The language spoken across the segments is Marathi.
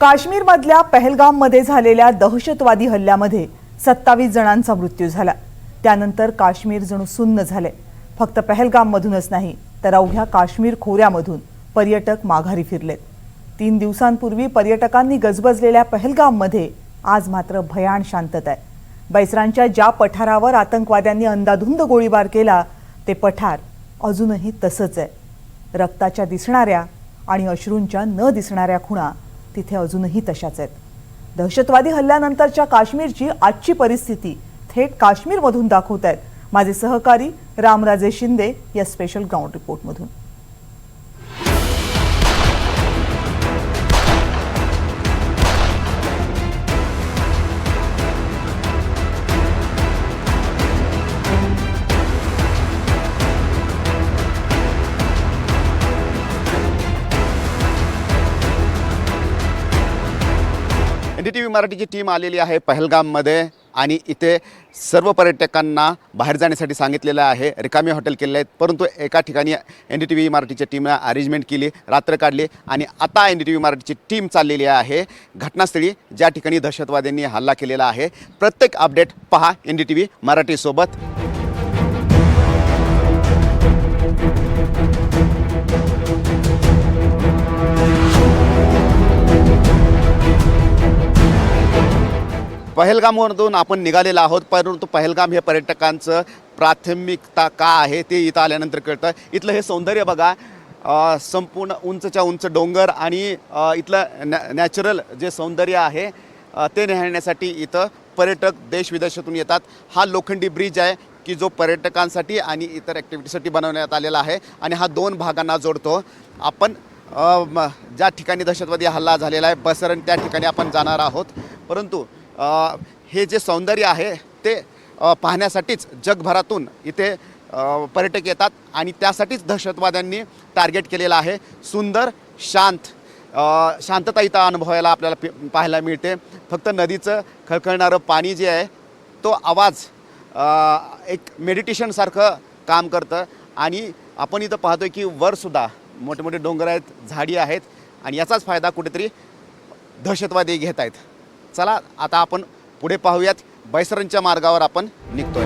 काश्मीरमधल्या पहलगाममध्ये झालेल्या दहशतवादी हल्ल्यामध्ये सत्तावीस जणांचा मृत्यू झाला. त्यानंतर काश्मीर जणू सुन्न झाले. फक्त पहलगाममधूनच नाही तर अवघ्या काश्मीर खोऱ्यामधून पर्यटक माघारी फिरलेत. तीन दिवसांपूर्वी पर्यटकांनी गजबजलेल्या पहलगाममध्ये आज मात्र भयाण शांतता आहे. बैसरांच्या ज्या पठारावर आतंकवाद्यांनी अंदाधुंद गोळीबार केला ते पठार अजूनही तसंच आहे. रक्ताच्या दिसणाऱ्या आणि अश्रूंच्या न दिसणाऱ्या खुणा तिथे अजूनही तशाच आहेत. दहशतवादी हल्ल्यानंतरच्या काश्मीरची आजची परिस्थिती थेट काश्मीरमधून दाखवत आहेत. माझे सहकारी रामराजे शिंदे या स्पेशल ग्राउंड रिपोर्टमधून मराठीची टीम आलेली आहे पहलगाममध्ये आणि इथे सर्व पर्यटकांना बाहेर जाण्यासाठी सांगितलेलं आहे. रिकामी हॉटेल केलेले आहेत. परंतु एका ठिकाणी एन डी टी व्ही मराठीच्या टीमनं अरेंजमेंट केली रात्र काढली आणि आता एन डी टी व्ही मराठीची टीम चाललेली आहे. घटनास्थळी ज्या ठिकाणी दहशतवाद्यांनी हल्ला केलेला आहे प्रत्येक अपडेट पहा एन डी टी व्ही मराठीसोबत पहलगाममधून आपण निघालेलो आहोत परंतु पहलगाम हे पर्यटकांचं प्राथमिकता का आहे ते इथं आल्यानंतर कळतं. इथलं हे सौंदर्य बघा संपूर्ण उंचच्या उंच डोंगर आणि इथलं नॅ नॅचरल जे सौंदर्य आहे ते निहाळण्यासाठी इथं पर्यटक देश विदेशातून येतात. हा लोखंडी ब्रिज आहे की जो पर्यटकांसाठी आणि इतर ॲक्टिव्हिटीसाठी बनवण्यात आलेला आहे आणि हा दोन भागांना जोडतो. आपण म- ज्या ठिकाणी दहशतवादी हल्ला झालेला आहे बसरण त्या ठिकाणी आपण जाणार आहोत. परंतु हे जे सौंदर्य आहे ते पाहण्यासाठीच जगभरातून इथे पर्यटक येतात आणि त्यासाठीच दहशतवाद्यांनी टार्गेट केलेलं आहे. सुंदर शांत शांतता इथं अनुभवायला आपल्याला पि- पाहायला मिळते. फक्त नदीचं खळखळणारं पाणी जे आहे तो आवाज एक मेडिटेशनसारखं काम करतं. आणि आपण इथं पाहतोय की वरसुद्धा मोठे मोठे डोंगर आहेत झाडी आहेत आणि याचाच फायदा कुठेतरी दहशतवादी घेत आहेत. चला आता आपण पुढे पाहूयात बैसरणच्या मार्गावर आपण निघतोय.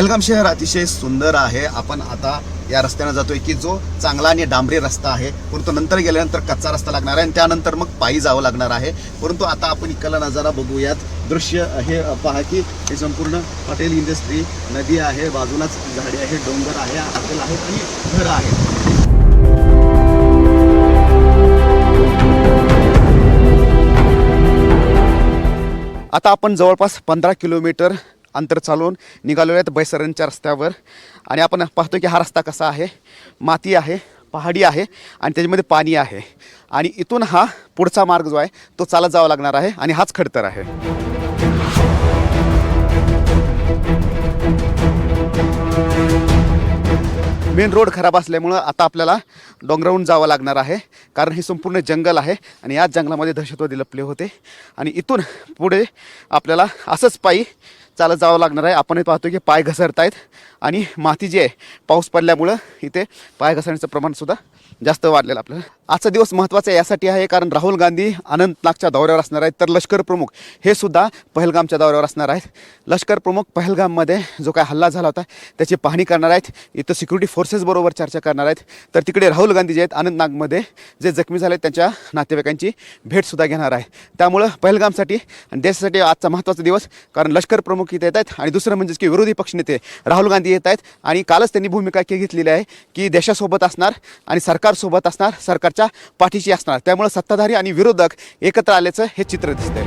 पहलगाम शहर अतिशय सुंदर आहे. आपण आता या रस्त्याने जातोय की जो चांगला आणि डांबरी रस्ता आहे. परंतु नंतर गेल्यानंतर कच्चा रस्ता लागणार आहे आणि त्यानंतर मग पायी जावं लागणार आहे. परंतु आता आपण इकडला नजारा बघूयात. दृश्य हे पहा की हे संपूर्ण हॉटेल इंडस्ट्री नदी आहे. बाजूलाच झाडे आहे डोंगर आहे हॉटेल आहेत आणि घरं आहेत आता आपण जवळपास पंधरा किलोमीटर अंतर चालवून निघालेलो आहेत बैसरणच्या रस्त्यावर. आणि आपण पाहतो की हा रस्ता कसा आहे. माती आहे पहाडी आहे आणि त्याच्यामध्ये पाणी आहे. आणि इथून हा पुढचा मार्ग जो आहे तो चालत जावा लागणार आहे आणि हाच खडतर आहे. मेन रोड खराब असल्यामुळं आता आपल्याला डोंगरावून जावं लागणार आहे. कारण हे संपूर्ण जंगल आहे आणि याच जंगलामध्ये दहशतवादी लपले होते. आणि इथून पुढे आपल्याला असंच पायी चालत जावं लागणार आहे. आपणही पाहतो की पाय घसरत आहेत आणि माती जी आहे पाऊस पडल्यामुळं इथे पाय घसरण्याचं प्रमाणसुद्धा जास्त वाढलेलं आपल्याला. आजचा दिवस महत्त्वाचा यासाठी आहे कारण राहुल गांधी अनंतनागच्या दौऱ्यावर असणार आहेत. तर लष्कर प्रमुख हे सुद्धा पहलगामच्या दौऱ्यावर असणार आहेत. लष्कर प्रमुख पहलगाममध्ये जो काय हल्ला झाला होता त्याची पाहणी करणार आहेत. इथं सिक्युरिटी फोर्सेसबरोबर चर्चा करणार आहेत. तर तिकडे राहुल गांधी जे आहेत अनंतनागमध्ये जे जखमी झाले आहेत त्यांच्या नातेवाईकांची भेटसुद्धा घेणार आहे. त्यामुळं पहलगामसाठी आणि देशासाठी आजचा महत्त्वाचा दिवस कारण लष्कर प्रमुख इथे येत आहेत आणि दुसरं म्हणजेच की विरोधी पक्षनेते राहुल गांधी येत आहेत आणि कालच त्यांनी भूमिका के घेतलेली आहे की देशासोबत असणार आणि सरकारसोबत असणार सरकारच्या पाठीशी असणार. त्यामुळं सत्ताधारी आणि विरोधक एकत्र आल्याचं हे चित्र दिसतंय.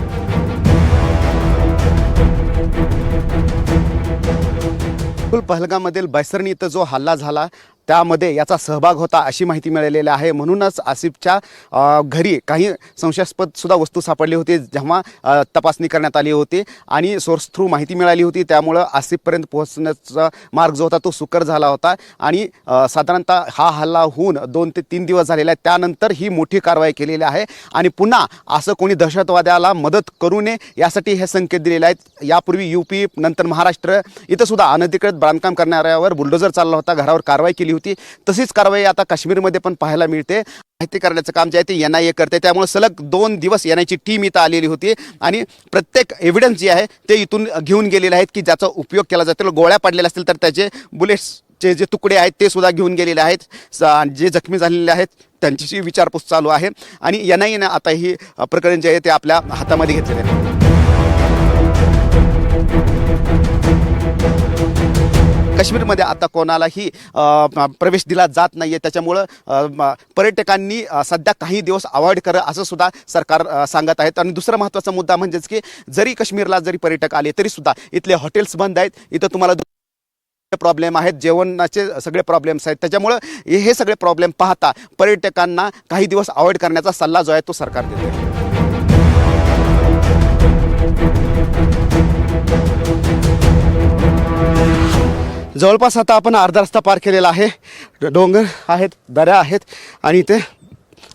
बिलकुल पहलगाममधील बैसरणी इथं जो हल्ला झाला त्यामध्ये याचा सहभाग होता अशी माहिती मिळालेली आहे. म्हणूनच आसिफच्या घरी काही संशयास्पद सुद्धा वस्तू सापडली होती जेव्हा तपासणी करण्यात आली होती आणि सोर्स थ्रू माहिती मिळाली होती. त्यामुळं आसिफपर्यंत पोहोचण्याचा मार्ग जो होता तो सुकर झाला होता आणि साधारणतः हा हल्ला होऊन दोन ते तीन दिवस झालेला आहे त्यानंतर ही मोठी कारवाई केलेली आहे आणि पुन्हा असं कोणी दहशतवाद्याला मदत करू नये यासाठी हे संकेत दिलेले आहेत. यापूर्वी यू पी नंतर महाराष्ट्र इथंसुद्धा अनधिकृत बांधकाम करणाऱ्यावर बुलडोजर चालला होता. घरावर कारवाई केली होती. तशीच कारवाई आता काश्मीरमध्ये पण पाहायला मिळते. माहिती करण्याचं काम जे आहे ते एन आय ए करते. त्यामुळे सलग दोन दिवस एन आयची टीम इथं आलेली होती. आणि प्रत्येक एव्हिडन्स जे आहे ते इथून घेऊन गेलेले आहेत की ज्याचा उपयोग केला जातो. गोळ्या पडलेल्या असतील तर त्याचे बुलेट्स चे जे तुकडे आहेत ते सुद्धा घेऊन गेलेले आहेत. जे जखमी झालेले आहेत त्यांच्याशी विचारपूस चालू आहे. आणि एन आय एनं आता ही प्रकरण जे आहे ते आपल्या हातामध्ये घेतलेले आहे. काश्मीरमध्ये आता कोणालाही प्रवेश दिला जात नाही आहे त्याच्यामुळं पर्यटकांनी सध्या काही दिवस अवॉइड करा असं सुद्धा सरकार सांगत आहेत. आणि दुसरा महत्त्वाचा मुद्दा म्हणजेच की जरी काश्मीरला जरी पर्यटक आले तरी सुद्धा इथले हॉटेल्स बंद आहेत. इथं तुम्हाला प्रॉब्लेम आहेत. जेवणाचे सगळे प्रॉब्लेम्स आहेत. त्याच्यामुळं हे हे सगळे प्रॉब्लेम पाहता पर्यटकांना काही दिवस अवॉइड करण्याचा सल्ला जो आहे तो सरकार देते. जवळपास आता आपण अर्धा रस्ता पार केलेला आहे. डोंगर आहेत दऱ्या आहेत आणि इथे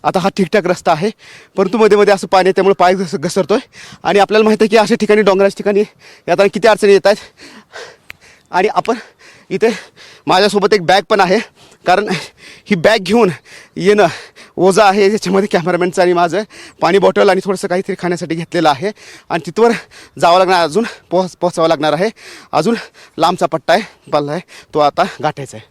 आता हा ठीकठाक रस्ता आहे. परंतु मध्ये मध्ये असं पाणी आहे, त्यामुळे पाय घस घसरतो आहे आणि आपल्याला माहिती आहे की अशा ठिकाणी डोंगराच्या ठिकाणी येताना किती अडचणी येत आहेत. आणि आपण इथे माझ्यासोबत एक बॅग पण आहे. कारण ही बॅग घेऊन येणं ओझं आहे. याच्यामध्ये कॅमेरामॅनचं आणि माझं पाणी बॉटल आणि थोडंसं काहीतरी खाण्यासाठी घेतलेलं आहे. आणि तिथवर जावं लागणार अजून पोहोच पोहोचावं लागणार आहे. अजून लांबचा पट्टा आहे पल्ला आहे. तो आता गाठायचा आहे.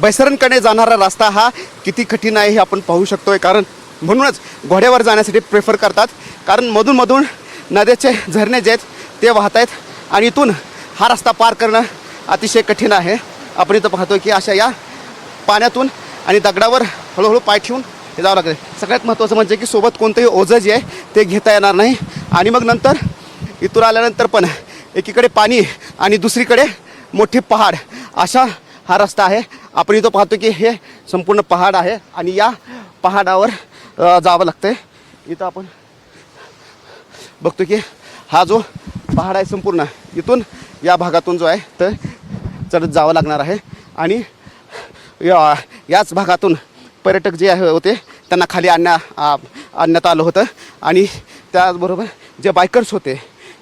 बैसरणकडे जाणारा रस्ता हा किती कठीण आहे हे आपण पाहू शकतोय. कारण म्हणूनच घोड्यावर जाण्यासाठी प्रेफर करतात. कारण मधून मधून नद्याचे झरणे जे आहेत ते वाहत आहेत आणि इथून हा रस्ता पार करणं अतिशय कठीण आहे. आपण इथं पाहतो की अशा या पाण्यातून आणि दगडावर हळूहळू पाय ठेवून हे जावं लागतं सगळ्यात महत्त्वाचं म्हणजे की सोबत कोणतंही ओझं जे आहे ते घेता येणार नाही. आणि मग नंतर इथून आल्यानंतर पण एकीकडे पाणी आणि दुसरीकडे मोठे पहाड. अशा हा रस्ता आहे. आपण इथं पाहतो की हे संपूर्ण पहाड आहे आणि या पहाडावर जावं लागतं आहे इथं आपण बघतो की हा जो पहाड आहे संपूर्ण इथून या भागातून जो आहे तर चढत जावं लागणार आहे. आणि या याच भागातून पर्यटक जे आहे होते त्यांना खाली आणण्या आणण्यात आलं होतं. आणि त्याचबरोबर जे बायकर्स होते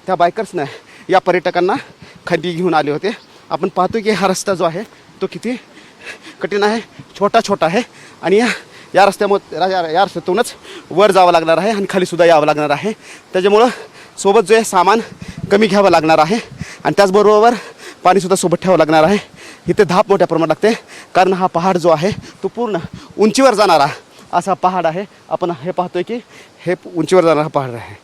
त्या बायकर्सनं या पर्यटकांना खाली घेऊन आले होते. आपण पाहतो की हा रस्ता जो आहे तो किती कठीण आहे छोटा छोटा आहे. आणि या या रस्त्यामुळे या रस्त्यातूनच वर जावं लागणार आहे आणि खालीसुद्धा यावं लागणार आहे. त्याच्यामुळं सोबत जे सामान कमी घ्यावं लागणार आहे आणि त्याचबरोबर पाणीसुद्धा सोबत ठेवावं लागणार आहे. इथे धाप मोठ्या प्रमाणात लागते. कारण हा पहाड जो आहे तो पूर्ण उंचीवर जाणारा असा पहाड आहे. आपण हे पाहतोय की हे उंचीवर जाणारा पहाड आहे.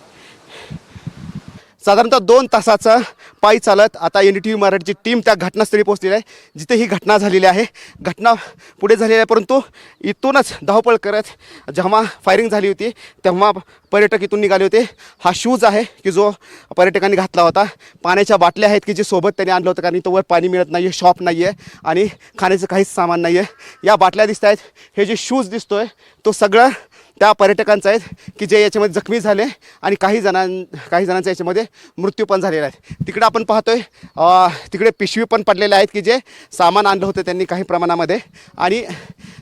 साधारणतः दोन तासाचा पायी चालत आता एन डी टी व्ही मराठीची टीम त्या घटनास्थळी पोहोचलेली आहे. जिथे ही घटना झालेली आहे. घटना पुढे झालेली आहे परंतु इथूनच धावपळ करत जेव्हा फायरिंग झाली होती तेव्हा पर्यटक इथून निघाले होते. हा शूज आहे की जो पर्यटकांनी घातला होता. पाण्याच्या बाटल्या आहेत की जे सोबत त्यांनी आणलं होतं कारण तोवर पाणी मिळत नाही आहे शॉप नाही आहे आणि खाण्याचं काहीच सामान नाही आहे या बाटल्या दिसत आहेत हे जे शूज दिसतो आहे तो सगळं त्या पर्यटकांचं आहेत की जे याच्यामध्ये जखमी झाले आणि काही जणां काही जणांचा याच्यामध्ये मृत्यू पण झालेला आहे. तिकडे आपण पाहतोय आहे तिकडे पिशवी पण पडलेले आहेत की जे सामान आणलं होतं त्यांनी काही प्रमाणामध्ये. आणि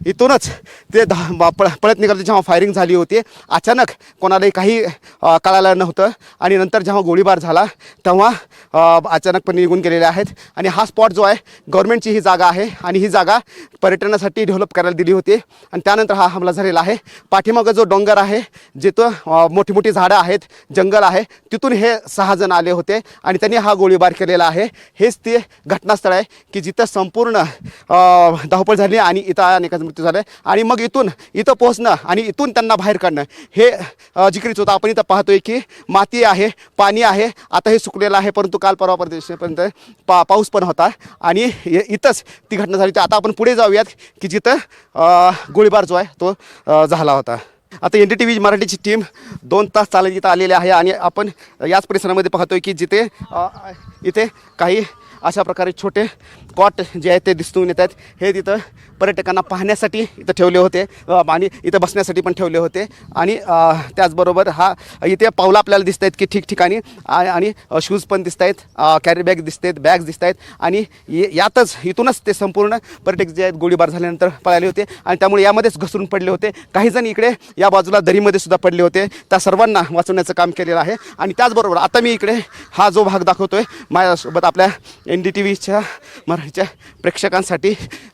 इथूनच ते धा पळ पळत निघाले जेव्हा फायरिंग झाली होती अचानक कोणालाही काही अं, कळालं नव्हतं. आणि नंतर जेव्हा गोळीबार झाला तेव्हा अचानकपणे निघून गेलेले आहेत. आणि हा स्पॉट जो आहे गव्हर्नमेंटची ही जागा आहे. आणि ही जागा पर्यटनासाठी डेव्हलप करायला दिली होती. आणि त्यानंतर हा हमला झालेला आहे. पाठीमाग जो डोंगर आहे जिथं मोठी मोठी झाडं आहेत जंगल आहे तिथून हे सहा जण आले होते आणि त्यांनी हा गोळीबार केलेला आहे. हेच ते घटनास्थळ आहे की जिथं संपूर्ण धावपळ झाली आणि इथं अनेकाचा मृत्यू झाला. आणि मग इथून इथं पोहोचणं आणि इथून त्यांना बाहेर काढणं हे अं, जिक्रीच होतं आपण इथं पाहतोय की माती आहे पाणी आहे आता हे सुकलेलं आहे परंतु काल परवा परदेशापर्यंत पा पाऊस पण होता. आणि इथंच ती घटना झाली होती. आता आपण पुढे जाऊयात की जिथं गोळीबार जो आहे तो झाला होता. आता एन डी टी व्ही मराठीची टीम दोन तास चालत इथं आलेली आहे आणि आपण याच परिसरामध्ये पाहतोय की जिथे इथे काही अशा प्रकारे छोटे कॉट जे आहे ते दिसून येत आहेत हे तिथं पर्यटकांना पाहण्यासाठी इथं ठेवले होते. आणि इथं बसण्यासाठी पण ठेवले होते. आणि त्याचबरोबर हा इथे पावलं आपल्याला दिसत आहेत की ठिकठिकाणी. आणि शूज पण दिसत आहेत कॅरी बॅग दिसत आहेत बॅग्स दिसत आहेत आणि ये- यातच इथूनच ते संपूर्ण पर्यटक जे आहेत गोळीबार झाल्यानंतर पळाले होते. आणि त्यामुळे यामध्येच घसरून पडले होते. काही जण इकडे या बाजूला दरीमध्ये सुद्धा पडले होते. त्या सर्वांना वाचवण्याचं काम केलेलं आहे. आणि त्याचबरोबर आता मी इकडे हा जो भाग दाखवतो आहे माझ्यासोबत आपल्या एन डी टी व्हीच्या मराठीच्या प्रेक्षकांसाठी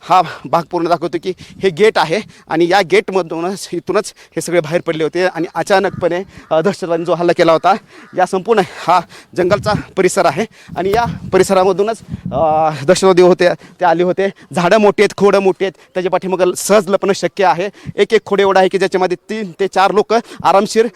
हा भाग पूर्ण दाखवतो की हे गेट आहे आणि या गेटमधूनच इथूनच हे सगळे बाहेर पडले होते आणि अचानकपणे अ, दहशतवाद्यांनी जो हल्ला केला होता या संपूर्ण हा जंगलचा परिसर आहे आणि या परिसरामधूनच दहशतवादी होते ते आले होते. झाडं मोठी आहेत खोडं मोठी आहेत. त्याच्या पाठीमागं सहज लपणं शक्य आहे. एक एक खोडे एवढा आहे की ज्याच्यामध्ये तीन ते चार लोक आरामशीर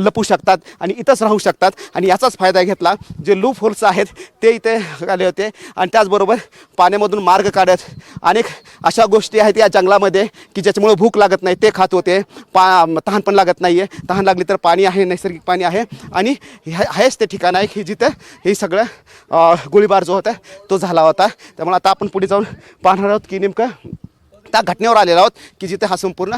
लपू शकतात आणि इथंच राहू शकतात. आणि याचाच फायदा घेतला जे लूप होल्स आहेत ते इथे आले होते. आणि त्याचबरोबर पाण्यामधून मार्ग काढत. अनेक अशा गोष्टी आहेत या जंगलामध्ये की ज्याच्यामुळे भूक लागत नाही ते खात होते. पा तहान पण लागत नाही आहे तहान लागली तर पाणी आहे नैसर्गिक पाणी आहे. आणि हे- हेच ते ठिकाण आहे की जिथं हे सगळं गोळीबार जो होता तो झाला होता. त्यामुळे आता आपण पुढे जाऊन पाहणार आहोत की नेमकं त्या घटनेवर आलेलो आहोत की जिथे हा संपूर्ण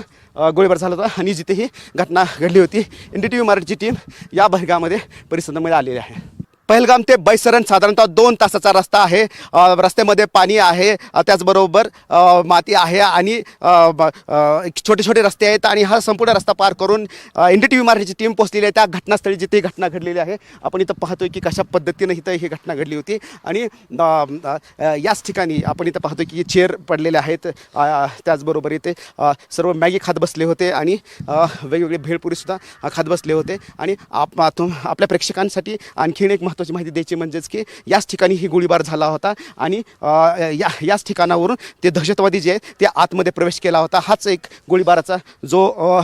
गोळीबार झाला होता आणि जिथे ही घटना घडली होती एन डी टी व्ही मराठीची टीम या भागामध्ये परिसरामध्ये आलेली आहे. पहलगाम ते बैसरण साधारणतः दोन तासाचा रस्ता आहे. रस्त्यामध्ये पाणी आहे त्याचबरोबर माती आहे आणि एक छोटे छोटे रस्ते आहेत आणि हा संपूर्ण रस्ता पार करून एन डी टी व्ही मराठीची टीम पोहोचलेली आहे. त्या घटनास्थळी जिथे ही घटना घडलेली आहे आपण इथं पाहतोय की कशा पद्धतीनं इथं ही घटना घडली होती आणि याच ठिकाणी आपण इथं पाहतोय की चेअर पडलेले आहेत. त्याचबरोबर इथे सर्व मॅगी खात बसले होते आणि वेगवेगळे भेळपुरीसुद्धा खात बसले होते आणि आप आपल्या प्रेक्षकांसाठी आणखीन एक महत्त्व महत्त्वाची माहिती द्यायची म्हणजेच की याच ठिकाणी ही गोळीबार झाला होता आणि या याच ठिकाणावरून ते दहशतवादी जे आहेत ते आतमध्ये प्रवेश केला होता. हाच एक गोळीबाराचा जो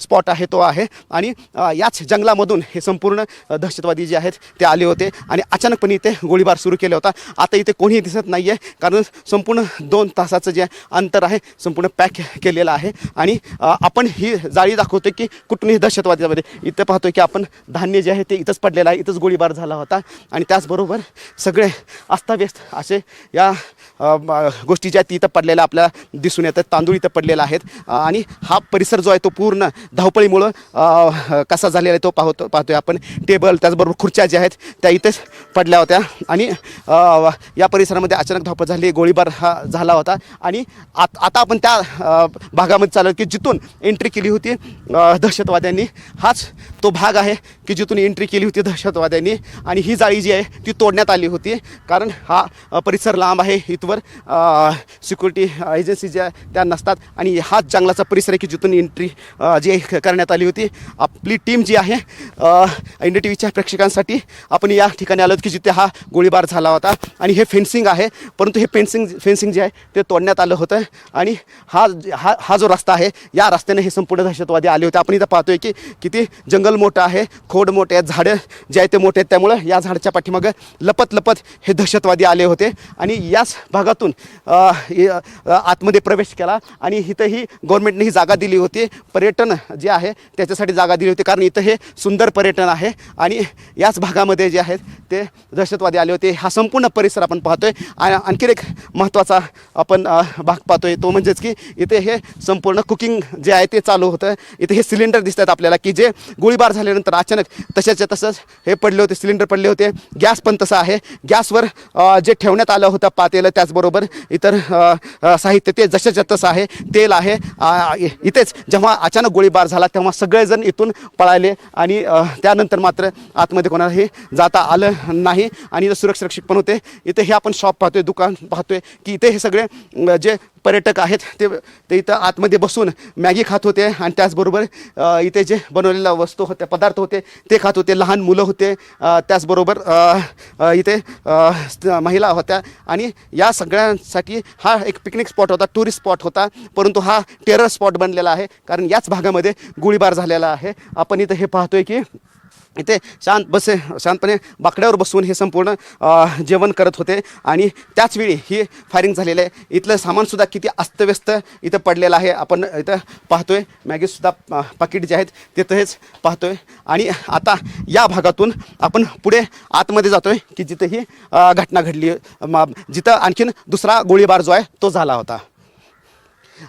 स्पॉट आहे तो आहे. आणि याच जंगलामधून हे संपूर्ण दहशतवादी जे आहेत ते आले होते आणि अचानकपणे इथे गोळीबार सुरू केला होता. आता इथे कोणीही दिसत नाही आहे कारण संपूर्ण दोन तासाचं जे अंतर आहे संपूर्ण पॅक केलेलं आहे. आणि आपण ही जाळी दाखवतो की कुठूनही दहशतवादीमध्ये. इथं पाहतो की आपण धान्य जे आहे ते इथंच पडलेलं आहे. इथंच गोळीबार झाला होता. आणि त्याचबरोबर सगळे अस्ताव्यस्त असे या गोष्टी ज्या आहेत इथं पडलेल्या आपल्याला दिसून येतात. तांदूळ इथं पडलेला आहेत. आणि हा परिसर जो आहे तो पूर्ण धावपळीमुळं कसा झालेला आहे तो पाहतो पाहतोय आपण. टेबल त्याचबरोबर खुर्च्या ज्या आहेत त्या इथेच पडल्या होत्या. आणि या परिसरामध्ये अचानक धावपळ झाली गोळीबार हा झाला होता. आणि आत आता आपण त्या भागामध्ये चाललो की जिथून एंट्री केली होती दहशतवाद्यांनी. हाच तो भाग आहे की जिथून एंट्री केली होती त्यांनी. आणि ही जाळी जी आहे ती तोडण्यात आली होती. कारण हा परिसर लांब आहे. इथवर सिक्युरिटी एजन्सी ज्या त्या नसतात. आणि हाच जंगलाचा परिसर आहे की जिथून एंट्री जी करण्यात आली होती. आपली टीम जी आहे एन डी टी व्हीच्या प्रेक्षकांसाठी आपण या ठिकाणी आलो की जिथे हा गोळीबार झाला होता. आणि हे फेन्सिंग आहे. परंतु हे फेन्सिंग फेन्सिंग जे आहे ते तोडण्यात आलं होतं. आणि हा हा हा जो रस्ता आहे या रस्त्याने हे संपूर्ण दहशतवादी आले होते. आपण इथं पाहतोय की किती जंगल मोठं आहे खोड मोठे आहेत झाडं जे आहे ते मोठे आहेत. त्यामुळं या झाडाच्या पाठीमागं लपत लपत हे दहशतवादी आले होते. आणि याच भागातून आतमध्ये प्रवेश केला आणि इथंही गव्हर्नमेंटने ही जागा दिली होती. पर्यटन जे आहे त्याच्यासाठी जागा दिली होती. कारण इथं हे सुंदर पर्यटन आहे. आणि याच भागामध्ये जे आहेत ते दहशतवादी आले होते. हा संपूर्ण परिसर आपण पाहतोय. आणि आणखीन एक महत्त्वाचा आपण भाग पाहतोय तो म्हणजेच की इथे हे संपूर्ण कुकिंग जे आहे ते चालू होतं. इथे हे सिलेंडर दिसतात आपल्याला की जे गोळीबार झाल्यानंतर अचानक तशाच्या तसंच हे पडले होते सिलेंडर पडले होते. गॅस पण तसा आहे. गॅसवर जे ठेवण्यात आलं होतं पातेलं त्याचबरोबर इतर साहित्य ते जशाच्या तसं आहे. तेल आहे. इथेच जेव्हा अचानक गोळीबार झाला तेव्हा सगळेजण इथून पळाले आणि त्यानंतर मात्र आतमध्ये कोणालाही जाता आलं नाही. आणि इथं सुरक्षित पण होते. इथे हे आपण शॉप पाहतोय दुकान पाहतोय की इथे हे सगळे जे पर्यटक आहेत ते ते इथं आतमध्ये बसून मॅगी खात होते. आणि त्याचबरोबर इथे जे बनवलेल्या वस्तू होत्या पदार्थ होते ते खात होते. लहान मुलं होते. त्याचबरोबर इथे महिला होत्या. आणि या सगळ्यांसाठी हा एक पिकनिक स्पॉट होता टुरिस्ट स्पॉट होता. परंतु हा टेरर स्पॉट बनलेला आहे. कारण याच भागामध्ये गोळीबार झालेला आहे. आपण इथं हे पाहतोय की इथे शांत बसे शांतपणे बाकड्यावर बसून हे संपूर्ण जेवण करत होते. आणि त्याचवेळी ही फायरिंग झालेलं आहे. इथलं सामानसुद्धा किती अस्तव्यस्त इथं पडलेलं आहे. आपण इथं पाहतोय. मॅगीसुद्धा पाकिट जे आहेत ते तसेच पाहतोय. आणि आता या भागातून आपण पुढे आतमध्ये जातोय की जिथं ही घटना घडली. जिथं आणखीन दुसरा गोळीबार जो आहे तो झाला होता.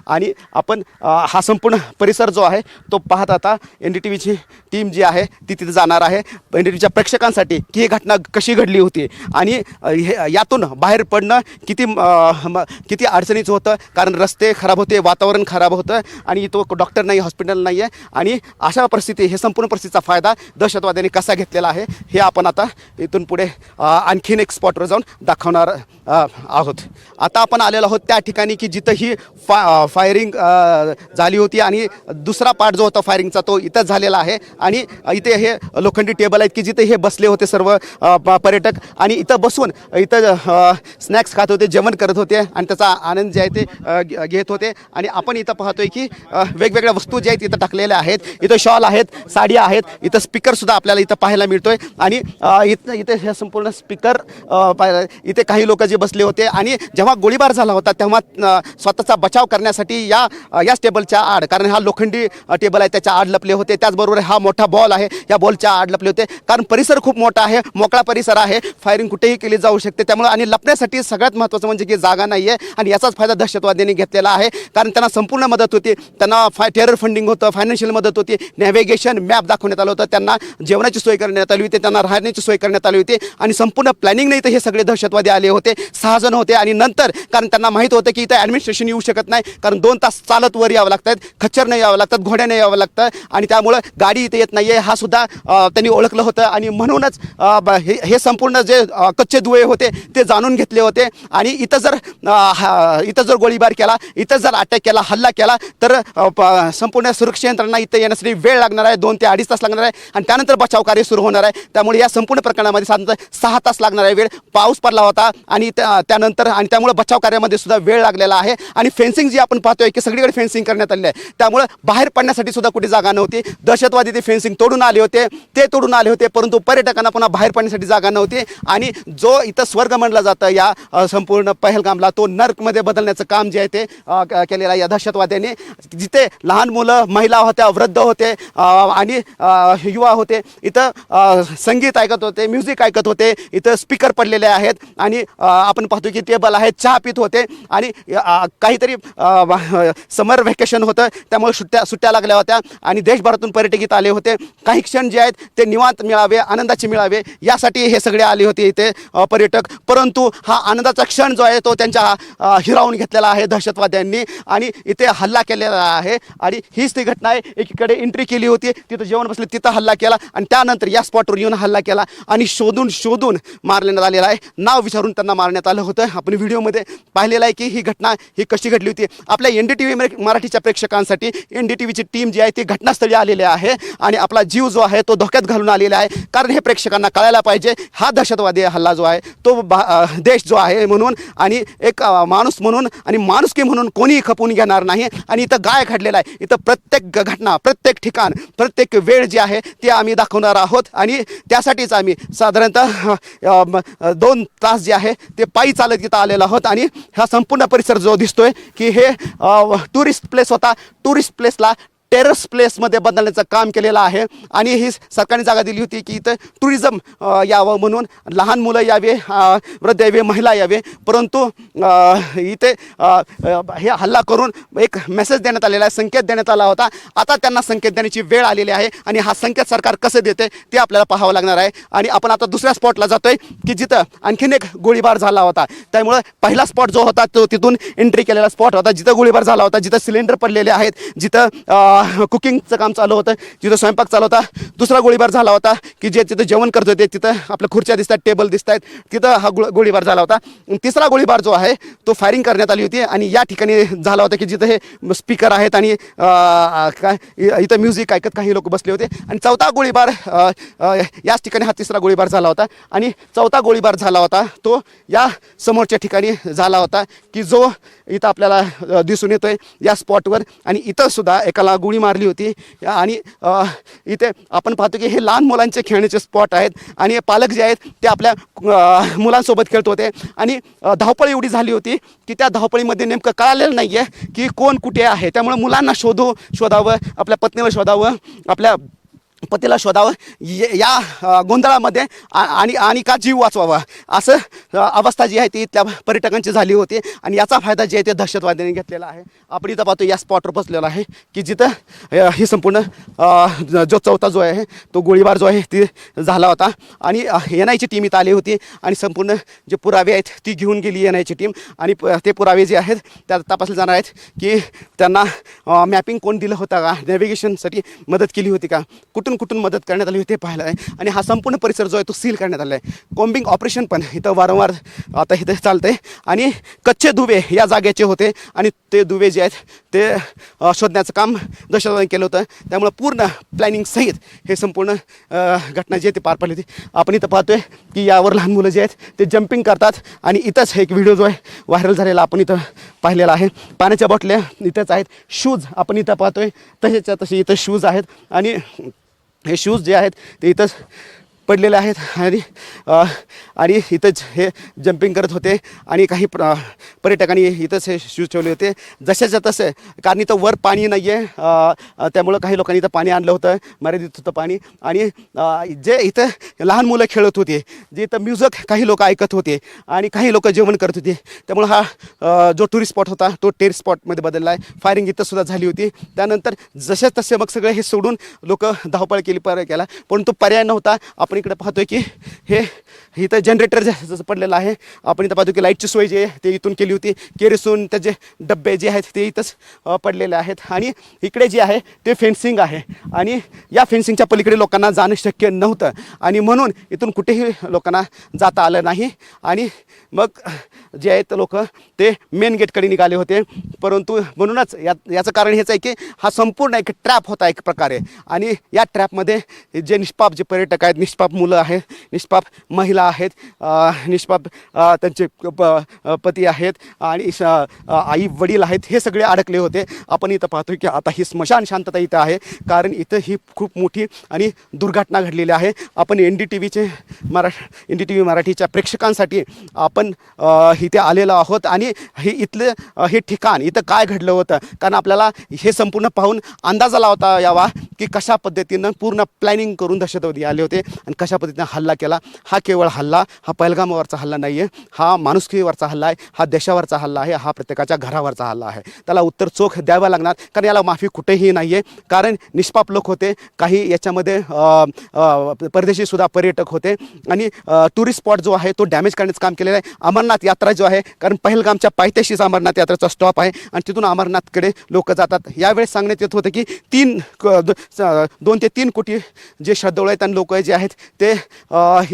आणि आपण हा संपूर्ण परिसर जो आहे तो पाहत आता एन डी टी व्हीची टीम जी आहे ती तिथे जाणार आहे. एन डी टी व्हीच्या प्रेक्षकांसाठी की ही घटना कशी घडली होती? आणि हे यातून बाहेर पडणं किती किती अडचणीचं होतं? कारण रस्ते खराब होते वातावरण खराब होतं आणि तो डॉक्टर नाही हॉस्पिटल नाही आहे. आणि अशा परिस्थिती हे संपूर्ण परिस्थितीचा फायदा दहशतवाद्यांनी कसा घेतलेला आहे हे आपण आता इथून पुढे आणखीन एक स्पॉटवर जाऊन दाखवणार आहोत. आता आपण आलेलो आहोत त्या ठिकाणी की जिथं ही फा फायरिंग झाली होती आणि दुसरा पार्ट जो होता फायरिंगचा तो इथं झालेला आहे. आणि इथे हे लोखंडी टेबल आहेत की जिथे हे बसले होते सर्व प- पर्यटक. आणि इथं बसून इथं स्नॅक्स खात होते जेवण करत होते आणि त्याचा आनंद जे आहे ते घेत होते. आणि आपण इथं पाहतोय की वेगवेगळ्या वस्तू ज्या आहेत इथं टाकलेल्या आहेत. इथं शॉल आहेत साड्या आहेत. इथं स्पीकरसुद्धा आपल्याला इथं पाहायला मिळतोय. आणि इथं इथे हे संपूर्ण स्पीकर इथे काही लोक जे बसले होते. आणि जेव्हा गोळीबार झाला होता तेव्हा स्वतःचा बचाव करण्यासाठी या याच टेबलच्या आड कारण हा लोखंडी टेबल आहे त्याच्या आड लपले होते त्याचबरोबर हा मोठा बॉल आहे या बॉलच्या आड लपले होते कारण परिसर खूप मोठा आहे मोकळा परिसर आहे फायरिंग कुठेही केली जाऊ शकते त्यामुळे आणि लपण्यासाठी सगळ्यात महत्त्वाचं म्हणजे की जागा नाही आहे आणि याचाच फायदा दहशतवाद्यांनी घेतलेला आहे कारण त्यांना संपूर्ण मदत होती त्यांना फाय टेरर फंडिंग होतं फायनान्शियल मदत होती नॅव्हिगेशन मॅप दाखवण्यात आलं होतं त्यांना जेवणाची सोय करण्यात आली होती त्यांना राहण्याची सोय करण्यात आली होती आणि संपूर्ण प्लॅनिंग नाही तर हे सगळे दहशतवादी आले होते सहा जण होते आणि नंतर कारण त्यांना माहीत होतं की इथं ॲडमिनिस्ट्रेशन येऊ शकत नाही कारण दोन तास चालत वर यावं लागतात खच्चरनं यावं लागतात घोड्याने यावं लागतं आणि त्यामुळं गाडी इथे येत नाही आहे हा सुद्धा त्यांनी ओळखलं होतं आणि म्हणूनच ब- हे हे संपूर्ण जे कच्चे दुवे होते ते जाणून घेतले होते. आणि इथं जर हा- इथं जर गोळीबार केला इथं जर अटॅक केला हल्ला केला तर प- संपूर्ण सुरक्षा यंत्रणा इथं येण्यासाठी वेळ लागणार आहे. दोन ते अडीच तास लागणार आहे. आणि त्यानंतर बचाव कार्य सुरू होणार आहे. त्यामुळे या संपूर्ण प्रकरणामध्ये साधारणतः सहा तास लागणार आहे वेळ. पाऊस पडला होता आणि त्या- त्यानंतर आणि त्यामुळे बचाव कार्यामध्ये सुद्धा वेळ लागलेला आहे. आणि फेन्सिंग जी आपण पाहतोय की सगळीकडे फेन्सिंग करण्यात आलेली आहे. त्यामुळे बाहेर पडण्यासाठी सुद्धा कुठे जागा नव्हती. दहशतवादी ते फेन्सिंग तोडून आले होते. ते तोडून आले होते परंतु पर्यटकांना पुन्हा बाहेर पडण्यासाठी जागा नव्हती. आणि जो इथं स्वर्ग म्हणलं जातं या संपूर्ण पहलगामला तो नर्कमध्ये बदलण्याचं काम जे आहे ते केलेलं आहे या दहशतवाद्यांनी. जिथे लहान मुलं महिला होत्या वृद्ध होते आणि युवा होते इथं संगीत ऐकत होते म्युझिक ऐकत होते इथं स्पीकर पडलेले आहेत. आणि आपण पाहतो की टेबल आहेत चहा पित होते. आणि काहीतरी समर व्हॅकेशन होतं त्यामुळे सुट्ट्या सुट्ट्या लागल्या होत्या आणि देशभरातून पर्यटक इथं आले होते. काही क्षण जे आहेत ते निवांत मिळावे आनंदाचे मिळावे यासाठी हे सगळे आले होते इथे पर्यटक. परंतु हा आनंदाचा क्षण जो आहे तो त्यांच्या हिरावून घेतलेला आहे दहशतवाद्यांनी आणि इथे हल्ला केलेला आहे. आणि हीच ती घटना आहे एकीकडे एंट्री केली होती तिथं जेवण बसले तिथं हल्ला केला आणि त्यानंतर या स्पॉटवर येऊन हल्ला केला आणि शोधून शोधून मारण्यात आलेला आहे. नाव विचारून त्यांना मारण्यात आलं होतं. आपण व्हिडिओमध्ये पाहिलेलं आहे की ही घटना ही कशी घडली होती आपल्या एन डी टी व्ही मराठीच्या प्रेक्षकांसाठी एन डी टी व्हीची टीम जी आहे ती घटनास्थळी आलेली आहे आणि आपला जीव जो आहे तो धोक्यात घालून आलेला आहे. कारण हे प्रेक्षकांना कळायला पाहिजे हा दहशतवादी हल्ला जो आहे तो देश जो आहे म्हणून आणि एक माणूस म्हणून आणि माणुसकी म्हणून कोणीही खपून घेणार नाही. आणि इथं गाय घडलेला आहे. इथं प्रत्येक घटना प्रत्येक ठिकाण प्रत्येक वेळ जी आहे ती आम्ही दाखवणार आहोत. आणि त्यासाठीच आम्ही साधारणतः दोन तास जे आहे ते पायी चालत इथं आलेलो आहोत. आणि हा संपूर्ण परिसर जो दिसतोय की हे टुरिस्ट प्लेस होता. टुरिस्ट प्लेसला टेरस प्लेसमध्ये बदलण्याचं काम केलेलं आहे. आणि ही सरकारने जागा दिली होती की इथं टुरिझम यावं म्हणून लहान मुलं यावे वृद्ध यावे महिला यावे. परंतु इथे हे हल्ला करून एक मेसेज देण्यात आलेला आहे संकेत देण्यात आला होता. आता त्यांना संकेत देण्याची वेळ आलेली आहे आणि हा संकेत सरकार कसं देते ते आपल्याला पाहावं लागणार आहे. आणि आपण आता दुसऱ्या स्पॉटला जातोय की जिथं आणखीन एक गोळीबार झाला होता. त्यामुळं पहिला स्पॉट जो होता तो तिथून एंट्री केलेला स्पॉट होता. जिथं गोळीबार झाला होता जिथं सिलेंडर पडलेले आहेत जिथं कुकिंगचं काम चालू होतं जिथं स्वयंपाक चालू होता. दुसरा गोळीबार झाला होता की जे तिथं जेवण करत होते तिथं आपल्या खुर्च्या दिसतात टेबल दिसत आहेत तिथं हा गो गोळीबार झाला होता. आणि तिसरा गोळीबार जो आहे तो फायरिंग करण्यात आली होती आणि या ठिकाणी झाला होता की जिथं हे स्पीकर आहेत आणि काय इथं म्युझिक ऐकत काही लोक बसले होते. आणि चौथा गोळीबार याच ठिकाणी हा तिसरा गोळीबार झाला होता. आणि चौथा गोळीबार झाला होता तो या समोरच्या ठिकाणी झाला होता की जो इथं आपल्याला दिसून येतो आहे या स्पॉटवर आणि इथंसुद्धा एकाला गोळी मारली होती. आणि इथे आपण पाहतो की हे लहान मुलांचे खेळण्याचे स्पॉट आहेत. आणि हे पालक जे आहेत ते आपल्या मुलांसोबत खेळत होते. आणि धावपळी धावपळ एवढी झाली होती की त्या धावपळीमध्ये नेमकं कळालेलं नाही आहे की कोण कुठे आहे. त्यामुळे मुलांना शोधू शोधावं आपल्या पत्नीला शोधावं आपल्या पतीला शोधावं. ये- या गोंधळामध्ये आ- आणि आणि का जीव वाचवावा? असं अवस्था जी आहे ती त्या पर्यटकांची झाली होती. आणि याचा फायदा जे आहे ते दहशतवाद्यांनी घेतलेला आहे. आपण इथं पाहतो या स्पॉटवर बसलेला आहे की जिथं ही संपूर्ण जो चौथा जो आहे तो गोळीबार जो आहे ती झाला होता. आणि एन आयची टीम इथं आली होती. आणि संपूर्ण जे पुरावे आहेत ती घेऊन गेली एन आयची टीम आणि प- ते पुरावे जे आहेत त्या तपासले जाणार आहेत की त्यांना मॅपिंग कोण दिलं होतं का? नॅव्हिगेशनसाठी मदत केली होती का? कुठून कुठून मदत करण्यात आली होती ते पाहिलं आहे. आणि हा संपूर्ण परिसर जो आहे तो सील करण्यात आला आहे कॉम्बिंग ऑपरेशन पण इथं वारंवार आता इथं चालतं आहे आणि कच्चे दुवे या जागेचे होते. आणि ते दुवे जे आहेत ते शोधण्याचं काम दहशतवाद्यांनी केलं होतं. त्यामुळं पूर्ण प्लॅनिंग सहित हे संपूर्ण घटना जी आहे ती पार पडली होती. आपण इथं पाहतोय की यावर लहान मुलं जे आहेत ते जम्पिंग करतात. आणि इथंच एक व्हिडिओ जो आहे व्हायरल झालेला आपण इथं पाहिलेला आहे. पाण्याच्या बॉटल्या इथंच आहेत. शूज आपण इथं पाहतोय. तसेच्या तसे इथं शूज आहेत. आणि हे शूज जे आहेत ते इथंच पडलेले आहेत. आणि आणि इथंच हे जम्पिंग करत होते. आणि काही प्र पर्यटकांनी इथंच हे शूज ठेवले होते. जशाच्या तसे कारण इथं वर पाणी नाही आहे त्यामुळं काही लोकांनी इथं पाणी आणलं होतं. मर्यादित होतं पाणी. आणि जे इथं लहान मुलं खेळत होते जे इथं म्युझिक काही लोक ऐकत होते आणि काही लोक जेवण करत होते त्यामुळं हा जो टुरिस्ट स्पॉट होता तो टेर स्पॉटमध्ये बदलला आहे फायरिंग इथं सुद्धा झाली होती. त्यानंतर जसे तसे मग सगळे हे सोडून लोक धावपळ केली पर्याय केला. परंतु पर्याय नव्हता. आपण आपण इकडे पाहतोय की हे इथं जनरेटर जसं पडलेलं आहे आपण इथं पाहतो की लाईटची सोय जी आहे ते इथून केली होती. केरोसिन त्याचे डब्बे जे आहेत ते इथंच पडलेले आहेत. आणि इकडे जे आहे ते फेन्सिंग आहे. आणि या फेन्सिंगच्या पलीकडे लोकांना जाणं शक्य नव्हतं. आणि म्हणून इथून कुठेही लोकांना जाता आलं नाही. आणि मग जे आहेत लोक ते मेन गेटकडे निघाले होते. परंतु म्हणूनच या याचं कारण हेच आहे की हा संपूर्ण एक ट्रॅप होता एक प्रकारे. आणि या ट्रॅपमध्ये जे निष्पाप जे पर्यटक आहेत निष्पाप मुलं आहेत निष्पाप महिला आहेत निष्पाप त्यांचे प- पती आहेत आणि आई वडील आहेत हे सगळे अडकले होते. आपण इथं पाहतो की आता ही स्मशान शांतता इथं आहे. कारण इथं ही खूप मोठी आणि दुर्घटना घडलेली आहे. आपण एन डी टी व्हीचे मरा एन डी टी व्ही मराठीच्या प्रेक्षकांसाठी आपण इथे आलेलो आहोत आणि हे इथलं हे ठिकाण इथं काय घडलं होतं? कारण आपल्याला हे संपूर्ण पाहून अंदाजा लावता यावा की कशा पद्धतीनं पूर्ण प्लॅनिंग करून दहशतवादी आले होते. आणि कशा पद्धतीनं हल्ला केला? हा केवळ हल्ला हा पहलगामावरचा हल्ला नाही आहे हा माणुसकीवरचा हल्ला आहे हा देशावरचा हल्ला आहे हा प्रत्येकाच्या घरावरचा हल्ला आहे. त्याला उत्तर चोख द्यावं लागणार कारण याला माफी कुठेही नाही आहे कारण निष्पाप लोक होते काही याच्यामध्ये परदेशीसुद्धा पर्यटक होते. आणि टुरिस्ट स्पॉट जो आहे तो डॅमेज करण्याचं काम केलेलं आहे. अमरनाथ यात्रा जो आहे कारण पहलगामच्या पायथ्याशीच अमरनाथ यात्रेचा स्टॉप आहे. आणि तिथून अमरनाथकडे लोक जातात. यावेळेस सांगण्यात येत होतं की तीन क- दोन ते तीन कोटी जे श्रद्धाळू आहेत आणि लोक जे आहेत ते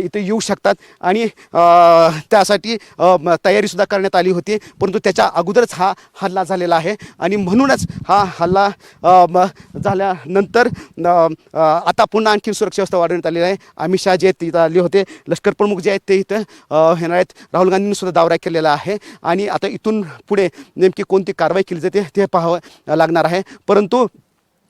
इथे येऊ शकतात. आणि त्यासाठी तयारीसुद्धा करण्यात आली होती. परंतु त्याच्या अगोदरच हा हल्ला झालेला आहे. आणि म्हणूनच हा हल्ला म- झाल्यानंतर आता पुन्हा आणखी सुरक्षा व्यवस्था वाढवण्यात आलेली आहे. अमित शहा जे आहेत तिथं आले होते लष्कर प्रमुख जे आहेत ते इथं येणार आहेत. राहुल गांधींनीसुद्धा दौरा केलेला आहे. आणि आता इथून पुढे नेमकी कोणती कारवाई केली जाते ते पाहावं लागणार आहे. परंतु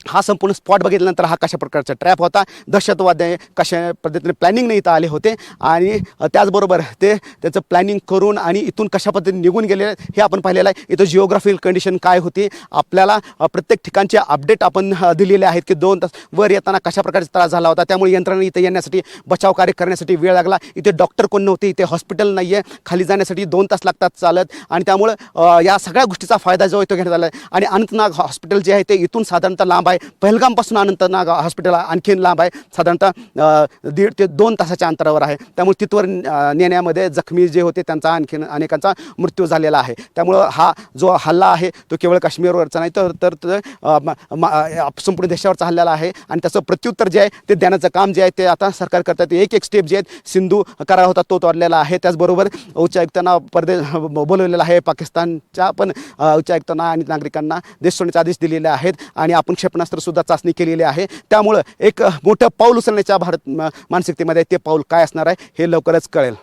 हा संपूर्ण स्पॉट बघितल्यानंतर हा कशा प्रकारचा ट्रॅप होता? दहशतवाद कशा पद्धतीने प्लॅनिंगने इथं आले होते? आणि त्याचबरोबर ते त्याचं प्लॅनिंग करून आणि इथून कशा पद्धतीने निघून गेले हे आपण पाहिलेलं आहे. इथं जिओग्राफिकल कंडिशन काय होती? आपल्याला प्रत्येक ठिकाणचे अपडेट आपण दिलेले आहेत की दोन तास वर येताना कशा प्रकारचा त्रास झाला होता? त्यामुळे यंत्रणा इथं येण्यासाठी बचाव कार्य करण्यासाठी वेळ लागला. इथे डॉक्टर कोण नव्हते इथे हॉस्पिटल नाही आहे खाली जाण्यासाठी दोन तास लागतात चालत. आणि त्यामुळं या सगळ्या गोष्टीचा फायदा जो आहे तो घेण्यात आला आहे. आणि अनंतनाग हॉस्पिटल जे आहे ते इथून साधारणतः लांब आहे. पहलगामपासून अनंतनाग हॉस्पिटल आणखीन लांब आहे. साधारणतः दीड ते दोन तासाच्या अंतरावर आहे. त्यामुळे तिथवर नेण्यामध्ये जखमी जे होते त्यांचा आणखीन अनेकांचा मृत्यू झालेला आहे. त्यामुळं हा जो हल्ला आहे तो केवळ काश्मीरवरचा नाही तर तर तर, संपूर्ण देशावरचा हल्लेला आहे. आणि त्याचं प्रत्युत्तर जे आहे ते देण्याचं काम जे आहे ते आता सरकार करतात. एक एक स्टेप जे आहेत सिंधू करार होता तो तोडलेला आहे. त्याचबरोबर उच्चायुक्तांना परदेश बोलवलेला आहे. पाकिस्तानच्या पण उच्चायुक्तांना आणि नागरिकांना देश सोडण्याचे आदेश दिलेले आहेत. आणि आपण क्षेपणास्त्र सुद्धा चाचणी केलेली आहे. त्यामुळं एक मोठं पाऊल उचलण्याच्या भारत मानसिकतेमध्ये ते पाऊल काय असणार आहे हे लवकरच कळेल.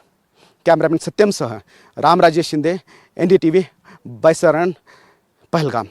Cameraman सत्यमसह Ramraje Shinde N D T V Baisaran Pahalgam.